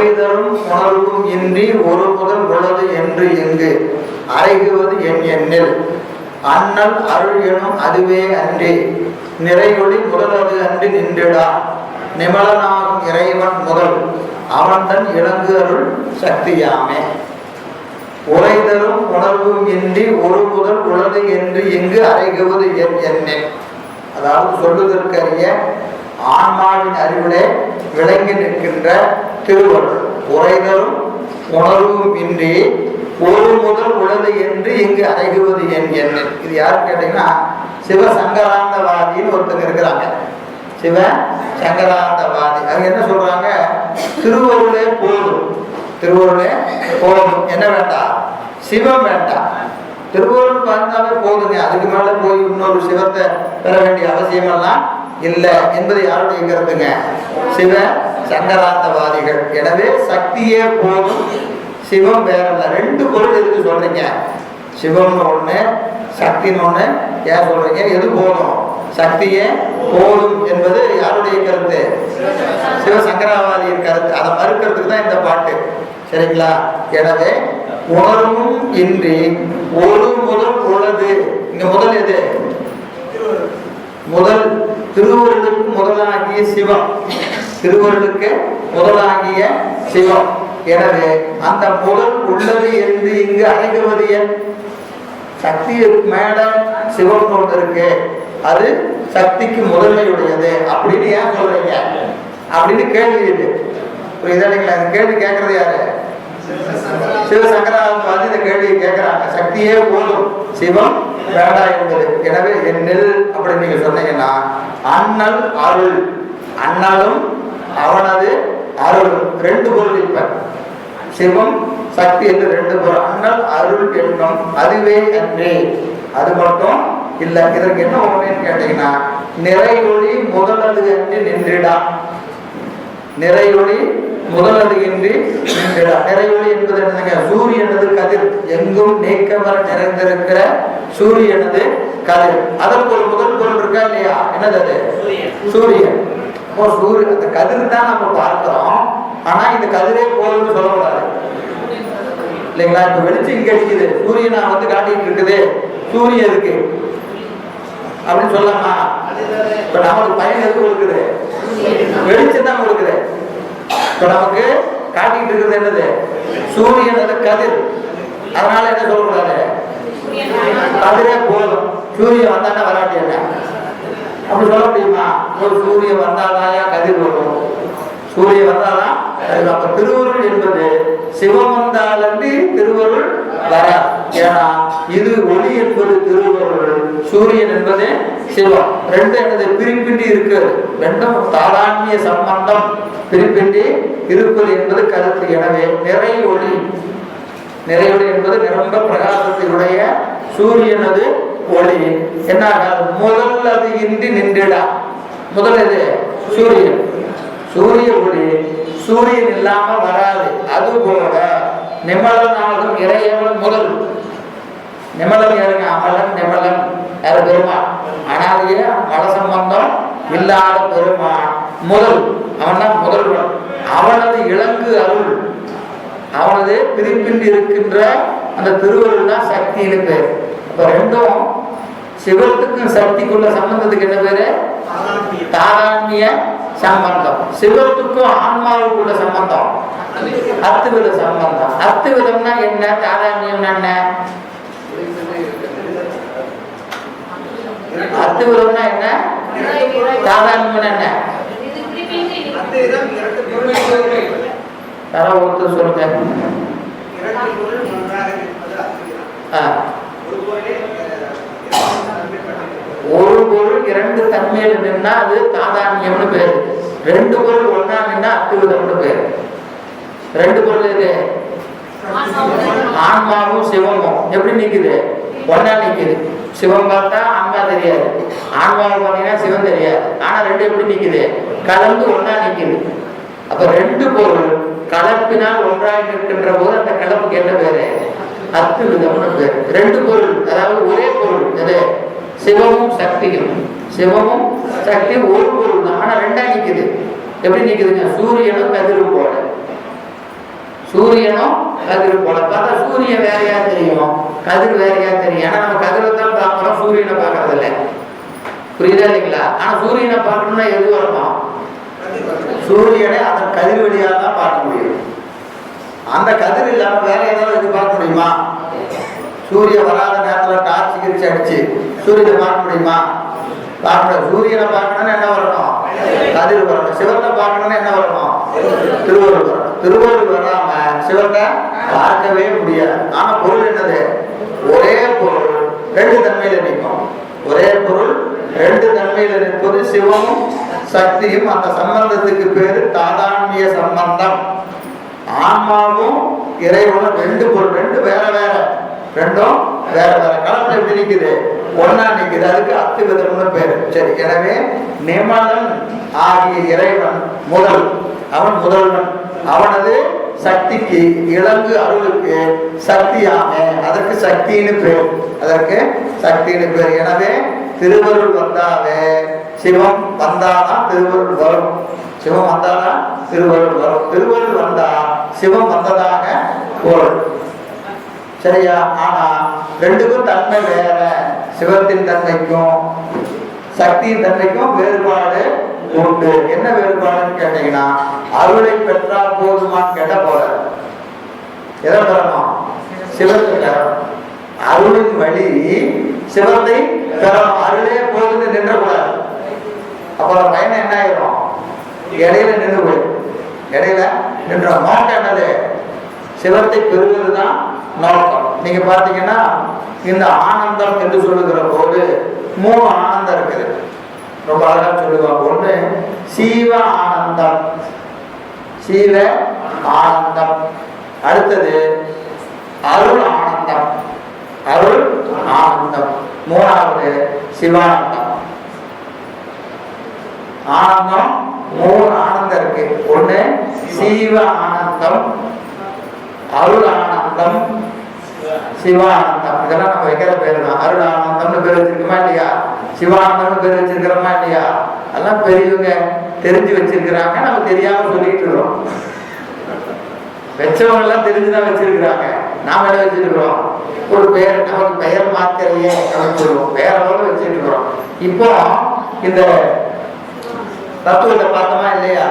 உரைதரும் உணர்வும் இன்றி ஒரு முதல் உள்ளது என்று எங்கு அறைகுவது என் எண்ணில். அண்ணல் அருள் எனும் அதுவே அன்றி நிறையொளி முதலது அன்று நின்றிடா. நிமலனாகும் இறைவன் முதல் அவன் தன் இலங்கு அருள் சக்தியாமே. உரைதரும் உணர்வும் இன்றி ஒரு முதல் உள்ளது என்று இங்கு அறைகுவது என் எண்ணெய் அதாவது சொல்லுதற்கரிய பெருமானின் அறிவிலே விளங்கி நிற்கின்ற திருவள்ளுவர் உரைதரும் உணர்வும் இன்றி ஒரு முதல் உழது என்று இங்கு அறைகுவது என் எண்ணெய் இது யாருன்னு கேட்டீங்கன்னா சிவசங்கராந்தவாதின்னு ஒருத்தங்க இருக்கிறாங்க. சிவ சங்கராந்தவாதி அவங்க என்ன சொல்றாங்க? திருவருளே போதும். திருவருளே போதும். என்ன வேண்டாம் சிவம் வேண்டாம் திருவருள் பார்த்தாலே போதுங்க அதுக்கு மேலே போய் இன்னொரு சிவத்தை பெற வேண்டிய அவசியமெல்லாம் இல்லை என்பது யாருடைய கருத்துங்க சிவ சங்கராந்தவாதிகள். எனவே சக்தியே போதும். சிவம் வேற இல்லை. ரெண்டு பொருள் எதுக்கு சொல்றீங்க? சிவம்னு ஒண்ணு சக்தின்னு ஒண்ணு. ஏன் சொல்றீங்க? எது போதும்? சக்தியே போதும் என்பது யாருடைய கருத்து சிவசங்கராவாதியின் கருத்து. அதை மறுக்கிறதுக்கு தான் இந்த பாட்டு. சரிங்களா? எனவே உணர்வும் இன்றி ஒரு முதல் உள்ளது. இங்க முதல் எது? முதல் திருவருளுக்கு முதலாகிய சிவம். திருவருளுக்கு முதலாகிய சிவம். எனவே அந்த முதல் உள்ளது என்று இங்கு அழைக்கிறது சக்திக்கு மேல சிவம் கொண்டு இருக்கு அது சக்திக்கு முதன்மையுடையது. அப்படின்னு ஏன் சொல்றீங்க? அப்படின்னு கேள்வி இது. புரியுதா இல்லைங்களா? கேள்வி கேட்கறது யாரு? சிவசங்கராவுக்கு வந்து இந்த கேள்வியை கேட்கிறாங்க. சக்தியே போதும். சிவம் வேண்டாம் என்பது. எனவே என்னில் அப்படின்னு நீங்க சொன்னீங்கன்னா அண்ணல் அருள். அண்ணலும் அவனது அருள் ரெண்டு பொருள் இப்ப. சிவம் சக்தி என்று ரெண்டு பொருள். அண்ணல் அருள் என்னும் அதுவே அன்றே. அது மட்டும் இல்லை. இதற்கு என்ன உண்மைன்னு கேட்டீங்கன்னா நிறையொளி முதலது என்று நின்றிடான் நிறையொளி முதலதுகின்றி நின்றிடா. நிறையொளி என்பது என்னதுங்க? சூரியனது கதிர். எங்கும் நீக்கமர நிறைந்திருக்கிற சூரியனது கதிர். அதற்கு ஒரு முதல் பொருள் இருக்கா இல்லையா? என்னது அது? சூரியன். அப்போ சூரியன் அந்த கதிர் தான் நம்ம பார்க்கிறோம். ஆனா இந்த கதிரே போதும்னு சொல்லக்கூடாது இல்லைங்களா? இப்ப வெளிச்சம் கிடைக்குது சூரியனா சூரியனை வந்து காட்டிட்டு இருக்குது. சூரியன் இருக்கு அப்படின்னு சொல்லலாமா? இப்ப நமக்கு பயன் எதுவும் கொடுக்குது? வெளிச்சம் தான் கொடுக்குது. இப்ப நமக்கு காட்டிட்டு இருக்கிறது என்னது? சூரியன் கதிர். அதனால என்ன சொல்லக்கூடாது? கதிரே போதும். சூரியன் வந்தானே வராட்டி என்ன? அப்படி சொல்ல முடியுமா? ஒரு சூரியன் வந்தாதாயா கதிர் வரும் சூரியன் வந்தாதான் அப்ப திருவருள் என்பது சிவம் வந்தாலன்றி திருவருள் வராது. ஏன்னா இது ஒளி என்பது திருவருள் சூரியன் என்பது சிவம். ரெண்டு எனது பிரிப்பின்றி இருக்கிறது. ரெண்டும் தாராண்மிய சம்பந்தம். பிரிப்பின்றி இருப்பது என்பது கருத்து. எனவே நிறை ஒளி நிறையொளி என்பது நிரம்ப பிரகாசத்தினுடைய சூரியனது ஒளி. என்ன முதல் அது இன்றி நின்றுடா. முதல் இது சூரியன். சூரிய ஒளி. சூரியன் இல்லாமல் வராது. அது போல நிமலனாகும் இறையவன் முதல். நிமலன் யாருங்க அமலன் நிமலன். யார்? பெருமான் அனாதைய மல சம்பந்தம் இல்லாத பெருமான் முதல். அவன் தான் முதல்வன் அவனது இலங்கு அருள். அவனது பிரிப்பில் இருக்கின்ற அந்த திருவருள் தான் சக்தின்னு பேர். இப்போ ரெண்டும் சிவத்துக்கும் சக்திக்குள்ள சம்பந்தத்துக்கு என்ன பேரு? தாராண்மிய சம்பந்தம். சிவத்துக்கும் ஆன்மாவுக்குள்ள சம்பந்தம். அத்துவித சம்பந்தம். அத்துவிதம்னா என்ன? தாராண்யம்னா என்ன? அத்து உறவுனா என்ன? தாராண்மியம் என்ன? ஒருத்தர் சொல்லுங்க. ஒரு பொருள் இரண்டு தன்மையில் நின்னா அது தாதான்யம்னு பேரு. ரெண்டு பொருள் ஒன்னா நின்னா அத்துவிதம்னு பேரு. ரெண்டு பொருள் எது? ஆன்மாவும் சிவமும். எப்படி நிக்குது? ஒன்னா நிக்குது. சிவம் பார்த்தா ஆன்மா தெரியாது. ஆன்மாவை பார்த்தீங்கன்னா சிவம் தெரியாது. ஆனா ரெண்டு எப்படி நிக்குது? கலந்து ஒன்னா நிக்குது. அப்ப ரெண்டு பொருள் கலப்பினால் ஒன்றாக இருக்கின்ற போது அந்த கலப்புக்கு என்ன பேரு? அத்து விதம்னு பேரு. ரெண்டு பொருள் அதாவது ஒரே பொருள். எது? சிவமும் சக்தியும். சிவமும் சக்தியும் ஒரு பொருள் தான் ஆனா ரெண்டா நிக்குது. எப்படி நிக்குதுங்க? சூரியனும் கதிரும் போல. சூரியனும் கதிர் போல. பார்த்தா சூரியன் வேறையா தெரியும்? கதிர் வேறையா தெரியும். ஏன்னா நம்ம கதிரை தான் பார்க்குறோம் சூரியனை பார்க்கறது இல்லை புரியுதா இல்லைங்களா? ஆனா சூரியனை பார்க்கணும்னா எது வரணும் சூரியனை அதன் கதிர் வழியாக தான் பார்க்க முடியும். அந்த கதிர் இல்லாம வேற ஏதாவது இது பார்க்க முடியுமா? சூரியன் வராத நேரத்துல டார்ச் கிரிச்சு அடிச்சு சூரியனை பார்க்க முடியுமா? பார்க்க சூரியனை பார்க்கணும்னா என்ன வரணும்? கதிர் வரணும். சிவத்தை பார்க்கணும்னா என்ன வரணும்? திருவள்ளுவர் வரணும். திருவள்ளுவர் வராம சிவத்தை பார்க்கவே முடியாது. ஆனா பொருள் என்னது? ஒரே பொருள் ரெண்டு தன்மையில நிற்கும். ஒரே பொருள் ரெண்டு தன்மையில நிற்பது சிவமும் சக்தியும். அந்த சம்பந்தத்துக்கு பேரு தாதாண்மிய சம்பந்தம். ஆன்மாவும் இறைவனும் ரெண்டு பொருள் ரெண்டு வேற வேற. ரெண்டும் வேற வேற. களத்துல எப்படி நிற்குது ஒன்னா நிற்குது அதுக்கு அத்துவிதம்னு பேரு. சரி எனவே நிமலன் ஆகிய இறைவன் முதல். அவன் முதல்வன். அவனது சக்திக்கு இலங்கு அருளுக்கு சக்தியாக அதற்கு சக்தின்னு பேர். அதற்கு சக்தின்னு பேர். எனவே திருவருள் வந்தாவே சிவம் வந்தாதான் திருவருள் வரும். சிவம் வந்தாதான் திருவருள் வரும். திருவருள் வந்தா சிவம் வந்ததாக பொருள். சரியா? ஆனா ரெண்டுக்கும் தன்மை வேற. சிவத்தின் தன்மைக்கும் சக்தியின் தன்மைக்கும் வேறுபாடு உண்டு. என்ன வேறுபாடுன்னு கேட்டீங்கன்னா அருளை பெற்றால் போதுமான்னு கேட்ட போல எதை பெறணும்? சிவத்தை பெறணும். அருளின் வழி சிவத்தை பெறணும். அருளே போதுன்னு நின்றக்கூடாது. அப்புறம் பயணம் என்ன ஆயிரும்? இடையில நின்று போயிடும் இடையில நின்ற நோக்கம் என்னது? சிவத்தை பெறுவது தான் நோக்கம். நீங்க பார்த்தீங்கன்னா இந்த ஆனந்தம் என்று சொல்லுகிற போது மூணு ஆனந்தம் இருக்குது. ரொம்ப அழகா சொல்லுவாங்க. ஒண்ணு சீவ ஆனந்தம். சீவ ஆனந்தம். அடுத்தது அருள் ஆனந்தம். அருள் ஆனந்தம். மூணாவது சிவானந்தம். ஆனந்தம் மூணு ஆனந்தம் இருக்கு. ஒண்ணு சீவ ஆனந்தம். அருள் ஆனந்தம். சிவானந்தம். இதெல்லாம் நம்ம வைக்கிற பேரு தான். அருள் ஆனந்தம்னு பேர் வச்சிருக்குமா இல்லையா? சிவானந்தம்னு பேர் வச்சிருக்கிறோமா இல்லையா? அதெல்லாம் பெரியவங்க தெரிஞ்சு வச்சிருக்கிறாங்க. நம்ம தெரியாம சொல்லிட்டு இருக்கிறோம். வச்சவங்க எல்லாம் தெரிஞ்சுதான் வச்சிருக்கிறாங்க. நாம என்ன வச்சிருக்கிறோம்? ஒரு பெயர் நமக்கு பெயர் மாத்திரையே அப்படின்னு சொல்லுவோம். பேரோட இருக்கிறோம். இப்போ இந்த தத்துவத்தை பார்த்தோமா இல்லையா?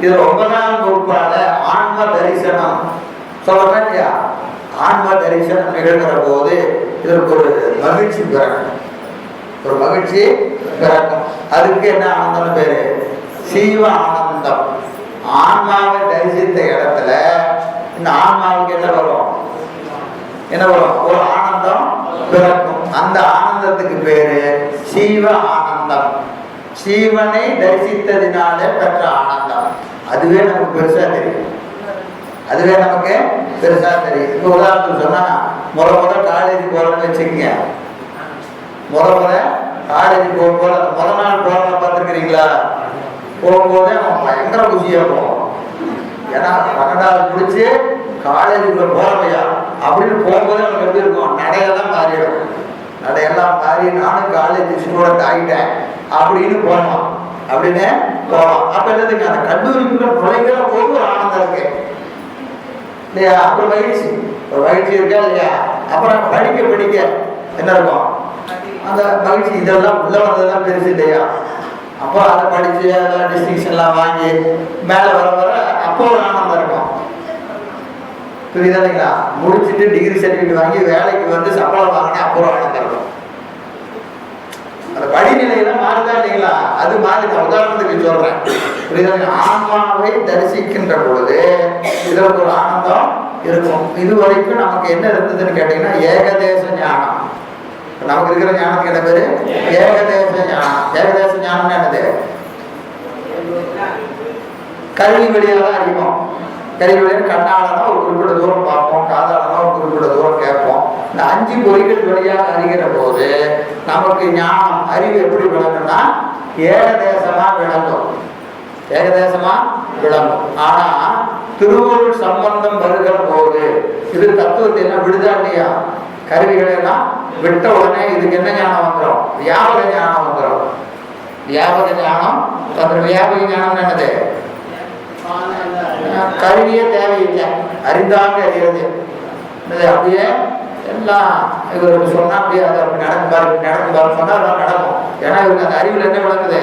இது நாள் கொடுக்குறனால ஆன்ம தரிசனம். சொல்றேன் இல்லையா? ஆன்ம தரிசனம் நிகழ்கிற போது இதற்கு ஒரு மகிழ்ச்சி பெறணும். ஒரு மகிழ்ச்சி பிறக்கும். அதுக்கு என்ன ஆனந்தம் பேரு? சீவ ஆனந்தம். ஆன்மாவை தரிசித்த இடத்துல இந்த ஆன்மாவுக்கு என்ன வரும்? என்ன வரும்? ஒரு ஆனந்தம் பிறக்கும். அந்த ஆனந்தத்துக்கு பேரு சீவ ஆனந்தம். சீவனை தரிசித்ததினாலே பெற்ற ஆனந்தம். அதுவே நமக்கு பெருசா தெரியும். அதுவே நமக்கு பெருசா தெரியும். இப்போ உதாரணத்துக்கு சொன்னா முறை முறை காலேஜ் போறோம்னு வச்சுக்கோங்க. முறை முறை காலேஜ் போகும்போது அந்த முத நாள் போறவங்க பார்த்துருக்கிறீங்களா? போகும்போதே அவன் பயங்கர குஷியா போவான். ஏன்னா பன்னெண்டாவது முடிச்சு காலேஜுக்குள்ள போறவையா அப்படின்னு போகும்போது அவனுக்கு எப்படி இருக்கும்? நடையெல்லாம் மாறிடும். நடையெல்லாம் மாறி நானும் காலேஜ் ஸ்டூடெண்ட் ஆகிட்டேன் அப்படின்னு போனோம் அப்படின்னு போனோம் அப்ப என்னதுங்க அந்த கல்லூரிக்குள்ள நுழைகிற போது ஒரு ஆனந்தம் இருக்கு. இல்லையா? அப்புறம் மகிழ்ச்சி. ஒரு மகிழ்ச்சி இருக்கா இல்லையா? அப்புறம் படிக்க படிக்க என்ன இருக்கும்? அந்த மகிழ்ச்சி இதெல்லாம் உள்ள வந்ததெல்லாம் பெருசு இல்லையா? அப்போ அதை படிச்சு அதெல்லாம் டிஸ்டிங்ஷன்லாம் வாங்கி மேலே வர வர அப்போ ஒரு ஆனந்தம் இருக்கும். புரியுதா இல்லைங்களா? முடிச்சுட்டு டிகிரி சர்டிஃபிகேட் வாங்கி வேலைக்கு வந்து சம்பளம் வாங்கினா அப்போ ஆனந்தம் இருக்கும். அந்த படிநிலையெல்லாம் மாறுதா இல்லைங்களா? அது மாதிரி நான் உதாரணத்துக்கு சொல்றேன். புரியுதா ஆன்மாவை தரிசிக்கின்ற பொழுது இதற்கு ஒரு ஆனந்தம் இருக்கும். இது வரைக்கும் நமக்கு என்ன இருந்ததுன்னு கேட்டீங்கன்னா ஏகதேச ஞானம். நமக்கு இருக்கிற ஞானத்துக்கு என்ன பேரு ஏகதேச ஞானம் ஏகதேச ஞானம் என்னது கல்வி வழியாக தான் அறிவோம் கல்வி வழியாக கண்ணாலதான் ஒரு குறிப்பிட்ட தூரம் பார்ப்போம் காதாலதான் ஒரு குறிப்பிட்ட தூரம் கேட்போம் இந்த அஞ்சு பொறிகள் வழியாக அறிகிற போது நமக்கு ஞானம் அறிவு எப்படி விளங்கும்னா ஏகதேசமா விளங்கும் ஏகதேசமா விளங்கும் ஆனா திருவருள் சம்பந்தம் வருகிற போது இது தத்துவத்தை என்ன விடுதா இல்லையா கருவிகளை எல்லாம் விட்ட உடனே இதுக்கு என்ன ஞானம் வந்துடும் வியாபக ஞானம் வந்துடும் வியாபக ஞானம் அப்புறம் வியாபக ஞானம் என்னது? கருவியே தேவையில்லை. அறிந்தாங்க அறிகிறது இது அப்படியே எல்லாம் இவருக்கு சொன்னா அப்படியே அது அப்படி நடக்கும் பாரு நடக்கும் பாரு. சொன்னா அதெல்லாம் நடக்கும். ஏன்னா இவருக்கு அந்த அறிவில் என்ன விளக்குது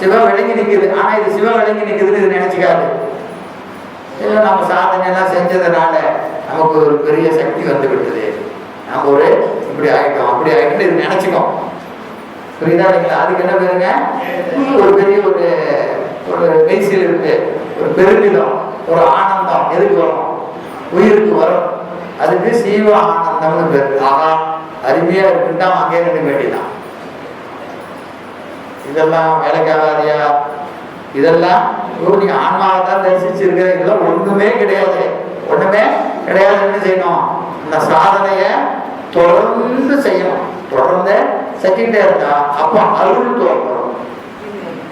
சிவம் விளங்கி நிற்குது ஆனா இது சிவம் விளங்கி நிற்குதுன்னு இது நினைச்சுக்காது. ஏதோ நம்ம சாதனை எல்லாம் செஞ்சதுனால நமக்கு ஒரு பெரிய சக்தி வந்து விட்டது. நம்ம ஒரு இப்படி ஆயிட்டோம் அப்படி ஆயிட்டு இது நினைச்சுக்கோம். புரியுதா இல்லைங்களா? அதுக்கு என்ன பேருங்க? ஒரு பெரிய ஒரு ஒரு மெய்சில் இருக்கு. ஒரு பெருமிதம் ஒரு ஆனந்தம். எதுக்கு வரும்? உயிருக்கு வரும். அதுக்கு சீவ ஆனந்தம்னு பேர். ஆகா அருமையா இருக்குன்னா அங்கே நின்று வேண்டியதான் இதெல்லாம் வேலைக்காகாதியா? இதெல்லாம் நீ ஆன்மாவை தான் தரிசிச்சிருக்கிற. இதெல்லாம் ஒண்ணுமே கிடையாது. ஒண்ணுமே கிடையாது என்ன செய்யணும்? இந்த சாதனைய தொடர்ந்து செய்யணும். தொடர்ந்து செஞ்சுக்கிட்டே இருந்தா அப்போ அருள் தோன்றும்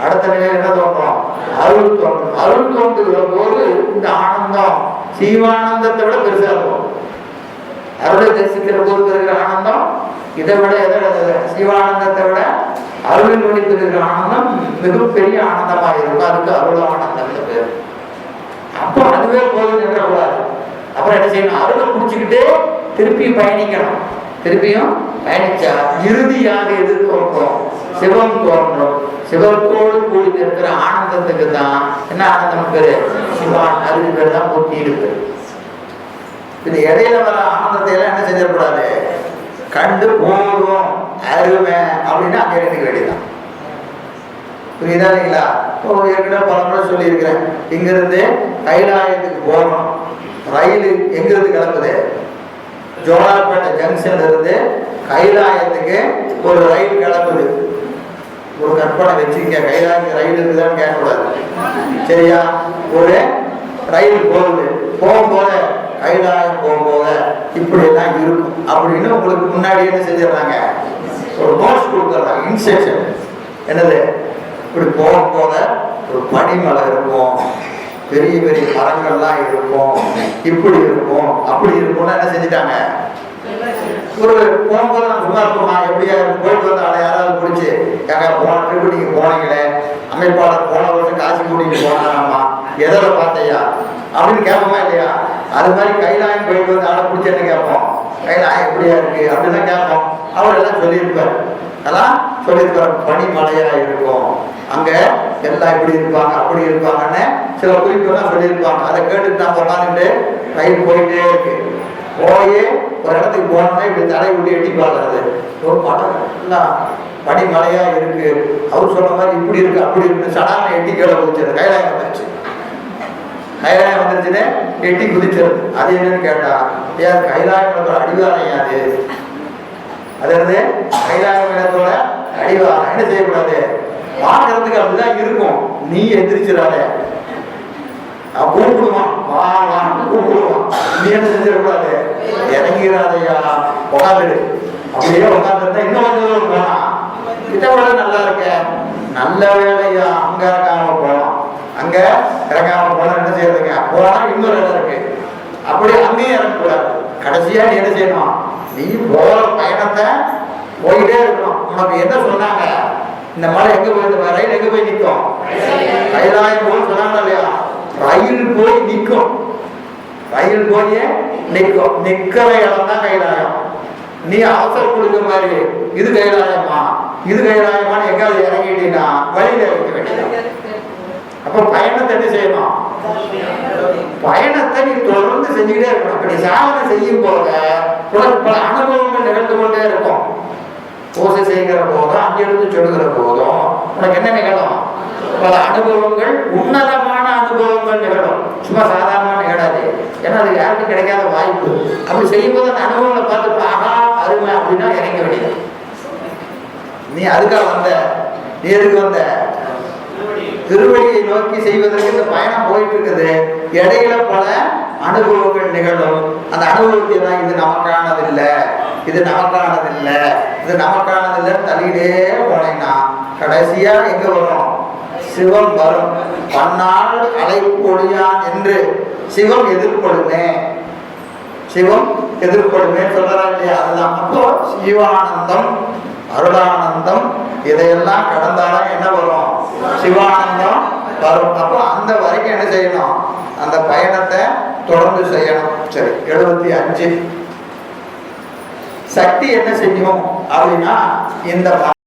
அடுத்த நிலையில என்ன தோன்றும் அருள் தோன்றும் அருள் தோன்றுகிற போது இந்த ஆனந்தம் சீவானந்தத்தை விட பெருசா இருக்கும். அருளை தரிசிக்கிற போது பெறுகிற ஆனந்தம் இதை விட எதை சீவானந்தத்தை சிவானந்தத்தை விட அருளின் வழி இருக்கிற ஆனந்தம் மிகப்பெரிய ஆனந்தமா இருக்கும். அதுக்கு அருள் ஆனந்தம் பேர். அப்போ அதுவே போதும் நின்றக்கூடாது அப்புறம் என்ன செய்யணும்? அருளை முடிச்சுக்கிட்டே திருப்பி பயணிக்கணும் திருப்பியும் பயணிச்சா இறுதியாக எது தோன்றும் சிவம் தோன்றும். சிவத்தோடு கூடி இருக்கிற ஆனந்தத்துக்கு தான் என்ன ஆனந்தம் பேரு? சிவான் அதுக்கு பேர் தான் முத்தி இருக்கு இது இடையில வர ஆனந்தத்தை எல்லாம் என்ன செஞ்சிடக்கூடாது? கண்டு போதும். அருமை. அப்படின்னு அங்கே நினைக்க வேண்டியதான் புரியுதா இல்லைங்களா? இப்போ ஏற்கனவே பல முறை சொல்லியிருக்கிறேன். இங்கிருந்து கைலாயத்துக்கு போகணும். ரயில் எங்கிருந்து கிளம்புது? ஜோலார்பேட்டை ஜங்ஷன்ல இருந்து கைலாயத்துக்கு ஒரு ரயில் கிளம்புது. ஒரு கற்பனை வச்சுக்க கைலாயத்துக்கு ரயில் இருக்குதான்னு கேட்கக்கூடாது. சரியா? ஒரு ரயில் போகுது. போகும்போது கைலாயம் போகும்போது இப்படி எல்லாம் இருக்கும். அப்படின்னு உங்களுக்கு முன்னாடி என்ன செஞ்சிடறாங்க? ஒரு நோட்ஸ் கொடுத்துட்றாங்க. இன்ஸ்ட்ரக்ஷன் என்னது? இப்படி போகும்போது ஒரு பனிமலை இருக்கும். பெரிய பெரிய மரங்கள்லாம் இருக்கும். இப்படி இருக்கும். அப்படி என்ன செஞ்சுட்டாங்க. ஒரு போகும்போது நான் சும்மா இருப்போமா எப்படியா போயிட்டு வந்தால யாராவது பிடிச்சி ஏங்க போன ட்ரிப்பு நீங்க போனீங்களே? அமைப்பாளர் போன வருஷம் காசு கூட்டிட்டு போனாராமா எதில் பார்த்தையா? அப்படின்னு கேட்போமா இல்லையா? அது மாதிரி கைலாயம் போயிட்டு வந்து ஆளை பிடிச்சி என்ன கேட்போம்? கைலாயம் எப்படியா இருக்கு? அப்படின்னு கேட்போம். அவர் எல்லாம் சொல்லியிருப்பார். அதெல்லாம் சொல்லியிருப்பார். பனிமலையா இருக்கும். அங்க எல்லாம் இப்படி இருப்பாங்க அப்படி இருப்பாங்கன்னு சில குறிப்பெல்லாம் சொல்லியிருப்பாங்க. அதை கேட்டுட்டு நான் உட்காந்துட்டு ரயில் போயிட்டே இருக்கு. போய் ஒரு இடத்துக்கு போனோம்னா இப்படி தலை விட்டு எட்டி பார்க்கறது ஒரு படம் எல்லாம் பனி மலையா இருக்கு. அவர் சொன்ன மாதிரி இப்படி இருக்கு அப்படி இருக்கு சடான எட்டி கீழே குதிச்சது. கைலாயம் வந்துருச்சு. கைலாயம் வந்துருச்சுன்னு எட்டி குதிச்சது. அது என்னன்னு கேட்டா ஏன் கைலாயத்தோட ஒரு அடிவாரம் அது? வந்து கைலாய இடத்தோட அடிவாரம். என்ன செய்யக்கூடாது? பார்க்கறதுக்கு அப்படிதான் இருக்கும். நீ எந்திரிச்சிடாத. கூப்பிடுவான். வா வான்னு கூப்பிடுவான். நீ என்ன செஞ்சிடக்கூடாது இறங்கிறாதையா உட்காந்துடு அப்படியே உட்காந்துருந்தா இன்னும் கொஞ்சம் தூரம் போனான் இதை விட நல்லா இருக்க. நல்ல வேலையா. அங்க இறங்காம போகலாம் அங்க இறங்காம போனா என்ன செய்யறதுங்க? போனா இன்னொரு இடம் இருக்கு. அப்படி அங்கேயும் இறங்கக்கூடாது. கடைசியா நீ என்ன செய்யணும்? நீ போற பயணத்தை போயிட்டே இருக்கணும். உனக்கு என்ன சொன்னாங்க? இந்த மலை எங்க போய் ரயில் எங்க போய் நிற்கும்? கைலாயம் போய் சொன்னாங்க. ரயில் போய் நிற்கும். ரயில் போய் நிற்கும். நிக்கிற இடம் தான் கைலாயம். நீ அவசர கொடுக்க மாதிரி இது கைலாயமா? இது கைலாயமான்னு எங்காவது இறங்கிட்டீங்கன்னா வழியில இறங்க வேண்டியது அப்ப பயணத்தை என்ன செய்யணும்? பயணத்தை நீ தொடர்ந்து செஞ்சுக்கிட்டே இருக்கணும். இப்ப நீ சாதனை செய்யும் போத உனக்கு பல அனுபவங்கள் நிகழ்ந்து கொண்டே இருக்கும். பூசை செய்கிற போதும் அங்கிருந்து சொல்லுகிற போதும் உனக்கு என்ன நிகழும்? பல அனுபவங்கள் உன்னதமான அனுபவங்கள் நிகழும். சும்மா சாதாரணமா நிகழாது. ஏன்னா அது யாருக்கும் கிடைக்காத வாய்ப்பு. அப்படி செய்யும்போது அந்த அனுபவங்களை பார்த்து ஆகா அருமை அப்படின்னா இறங்க வேண்டியது. நீ அதுக்காக வந்த நீ எதுக்கு வந்த? திருவடியை நோக்கி செய்வதற்கு இந்த பயணம் போயிட்டு இருக்குது இடையில பல அனுபவங்கள் நிகழும். அந்த அனுபவத்தை தான் இது நமக்கானது இல்லை இது நமக்கானது இல்லை இது நமக்கானது இல்லைன்னு தள்ளிட்டே போனேன்னா கடைசியா எங்க வரும்? சிவம் வரும். தன்னால் அழைப்பு அலைப்பொழியான் என்று சிவம் எதிர்கொள்ளுமே. சிவம் எதிர்கொள்ளுமே சொல்றா இல்லையா? அதுதான். அப்போ சிவானந்தம் அருளானந்தம் இதையெல்லாம் கடந்தாலும் என்ன வரும்? சிவானந்தம் வரும். அப்போ அந்த வரைக்கும் என்ன செய்யணும்? அந்த பயணத்தை தொடர்ந்து செய்யணும். சரி எழுபத்தி அஞ்சு. சக்தி என்ன செய்யும் அப்படின்னா இந்த